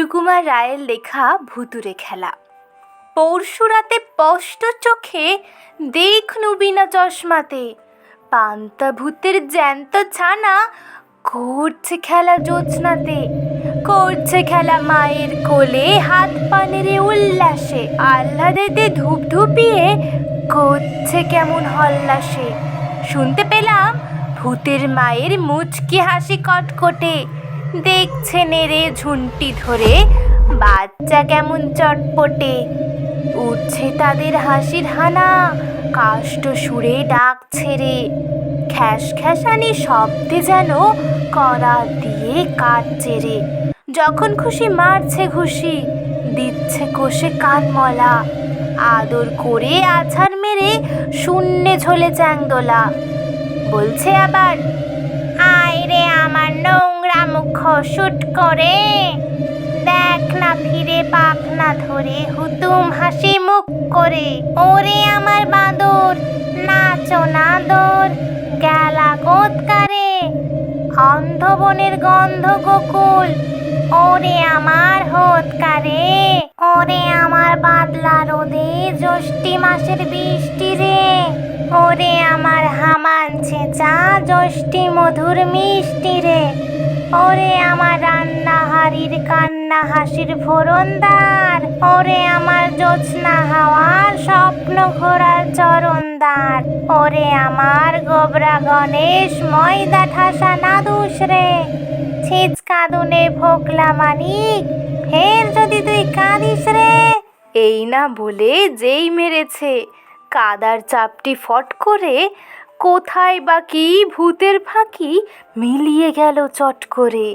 সুকুমার রায়ের লেখা ভুতুরে খেলা। পরশু রাতে স্পষ্ট চোখে দেখ বিনা চশমাতে, পান্তা ভূতের জ্যান্ত ছানা করছে খেলা জ্যোৎস্নাতে করছে খেলা মায়ের কোলে হাত পানেরে উল্লাসে, আহ্লাদেতে ধূপ ধুপিয়ে করছে কেমন হল্লাসে। শুনতে পেলাম ভূতের মায়ের মুচকি হাসি কটকটে। দেখছে নেড়ে ঝুন্টি ধরে, বাচ্চা কেমন চটপটে। উঠছে তাদের হাসির হানা কাষ্ট সুরে ডাক ছেড়ে খ্যাস খ্যাসানি শব্দে যেন করা দিয়ে কাটছে রে। যখন খুশি মারছে ঘুষি, দিচ্ছে কোষে কানমলা। আদর করে আছাড় মেরে শূন্যে ঝোলে চ্যাংদোলা। বলছে আবার শুট করে। দেখ না ফিরে, পাক না ধরে, হুতুম হাসি মুখ করে। ওরে আমার বাঁদর, নাচো না দোর, গেলা কোৎকারে অন্ধবনের গন্ধ গোকুল, ওরে আমার হোতকারে ওরে আমার বাদলা রোদে, জ্যৈষ্ঠী মাসের বৃষ্টি রে। ওরে আমার হামান ছেঁচা, জ্যৈষ্ঠী মধুর মিষ্টি রে। ওরে আমার রান্না হাড়ির কান্না হাসির ফোরনদার ওরে আমার জ্যোৎস্না হাওয়ার স্বপ্ন ঘোরার চরণদার। ওরে আমার গোবরা গণেশ ময়দা ঠাসা নাদুস রে। ছিচকা দুনে ভোকলা মানিক, ফের যদি তুই কাঁদিস রে। এই না বলে যেই মেরেছে, কাদার চাপটি ফট করে কোথায় বা কি ভূতের ফাঁকি মিলিয়ে গেল চট করে।